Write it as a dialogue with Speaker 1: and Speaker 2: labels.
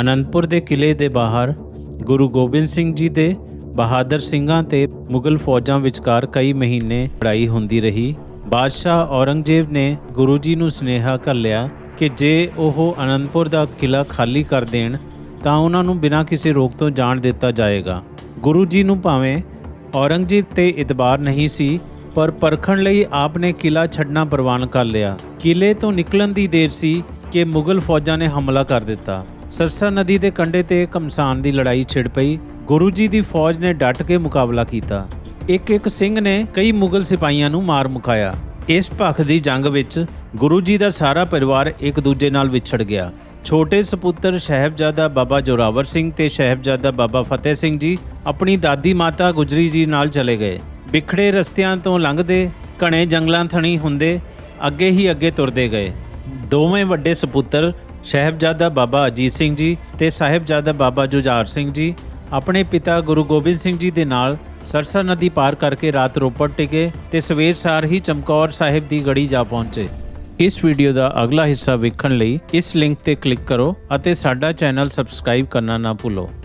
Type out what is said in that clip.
Speaker 1: ਅਨੰਦਪੁਰ ਦੇ ਕਿਲੇ ਦੇ ਬਾਹਰ, ਗੁਰੂ ਗੋਬਿੰਦ ਸਿੰਘ ਜੀ ਦੇ ਬਹਾਦਰ ਸਿੰਘਾਂ ਤੇ ਮੁਗਲ ਫੌਜਾਂ ਵਿਚਕਾਰ ਕਈ ਮਹੀਨੇ ਲੜਾਈ ਹੁੰਦੀ ਰਹੀ। ਬਾਦਸ਼ਾਹ ਔਰੰਗਜ਼ੇਬ ਨੇ ਗੁਰੂ ਜੀ ਨੂੰ ਸੁਨੇਹਾ ਲਿਆ ਕਿ ਜੇ ਉਹ ਅਨੰਦਪੁਰ ਦਾ ਕਿਲਾ ਖਾਲੀ ਕਰ ਦੇਣ, ਤਾਂ ਉਹਨਾਂ ਨੂੰ ਬਿਨਾਂ ਕਿਸੇ ਰੋਕ ਤੋਂ ਜਾਣ ਦਿੱਤਾ ਜਾਏਗਾ। ਗੁਰੂ ਜੀ ਨੂੰ ਭਾਵੇਂ ਔਰੰਗਜ਼ੇਬ ਤੇ ਇਤਬਾਰ ਨਹੀਂ ਸੀ, ਪਰ ਪਰਖਣ ਲਈ ਆਪ ਨੇ ਕਿਲਾ ਛੱਡਣਾ ਪ੍ਰਵਾਨ ਕਰ ਲਿਆ। ਕਿਲੇ ਤੋਂ ਨਿਕਲਣ ਦੀ ਦੇਰ ਸੀ ਕਿ ਮੁਗਲ ਫੌਜਾਂ ਨੇ ਹਮਲਾ ਕਰ ਦਿੱਤਾ। ਸਰਸਾ ਨਦੀ ਦੇ ਕੰਢੇ ਤੇ ਕਮਸਾਨ ਦੀ ਲੜਾਈ ਛਿੜ ਪਈ। ਗੁਰੂ ਜੀ ਦੀ ਫੌਜ ਨੇ ਡਟ ਕੇ ਮੁਕਾਬਲਾ ਕੀਤਾ। ਇੱਕ ਇੱਕ ਸਿੰਘ ਨੇ ਕਈ ਮੁਗਲ ਸਿਪਾਹੀਆਂ ਨੂੰ ਮਾਰ ਮੁਕਾਇਆ। ਇਸ ਭਖ ਦੀ ਜੰਗ ਵਿੱਚ ਗੁਰੂ ਜੀ ਦਾ ਸਾਰਾ ਪਰਿਵਾਰ ਇੱਕ ਦੂਜੇ ਨਾਲ ਵਿਛੜ ਗਿਆ। ਛੋਟੇ ਸਪੁੱਤਰ ਸਹਿਬਜ਼ਾਦਾ ਬਾਬਾ ਜੋਰਾਵਰ ਸਿੰਘ ਤੇ ਸਹਿਬਜ਼ਾਦਾ ਬਾਬਾ ਫਤਿਹ ਸਿੰਘ ਜੀ ਆਪਣੀ ਦਾਦੀ ਮਾਤਾ ਗੁਜਰੀ ਜੀ ਨਾਲ ਚਲੇ ਗਏ। ਵਿਖੜੇ ਰਸਤਿਆਂ ਤੋਂ ਲੰਘਦੇ, ਘਣੇ ਜੰਗਲਾਂ ਥਣੀ ਹੁੰਦੇ, ਅੱਗੇ ਹੀ ਅੱਗੇ ਤੁਰਦੇ ਗਏ। ਦੋਵੇਂ ਵੱਡੇ ਸਪੁੱਤਰ ਸਹਿਬਜ਼ਾਦਾ ਬਾਬਾ ਅਜੀਤ ਸਿੰਘ ਜੀ ਤੇ ਸਾਹਿਬਜ਼ਾਦਾ ਬਾਬਾ ਜੁਝਾਰ ਸਿੰਘ ਜੀ ਆਪਣੇ ਪਿਤਾ ਗੁਰੂ ਗੋਬਿੰਦ ਸਿੰਘ ਜੀ ਦੇ ਨਾਲ ਸਰਸਾ ਨਦੀ ਪਾਰ ਕਰਕੇ ਰਾਤ ਰੋਪੜ ਟਿਕੇ ਤੇ ਸਵੇਰ ਸਾਰ ਹੀ ਚਮਕੌਰ ਸਾਹਿਬ ਦੀ ਗੜੀ ਜਾ ਪਹੁੰਚੇ। ਇਸ ਵੀਡੀਓ ਦਾ ਅਗਲਾ ਹਿੱਸਾ ਵੇਖਣ ਲਈ ਇਸ ਲਿੰਕ ਤੇ ਕਲਿੱਕ ਕਰੋ ਅਤੇ ਸਾਡਾ ਚੈਨਲ ਸਬਸਕ੍ਰਾਈਬ ਕਰਨਾ ਨਾ ਭੁੱਲੋ।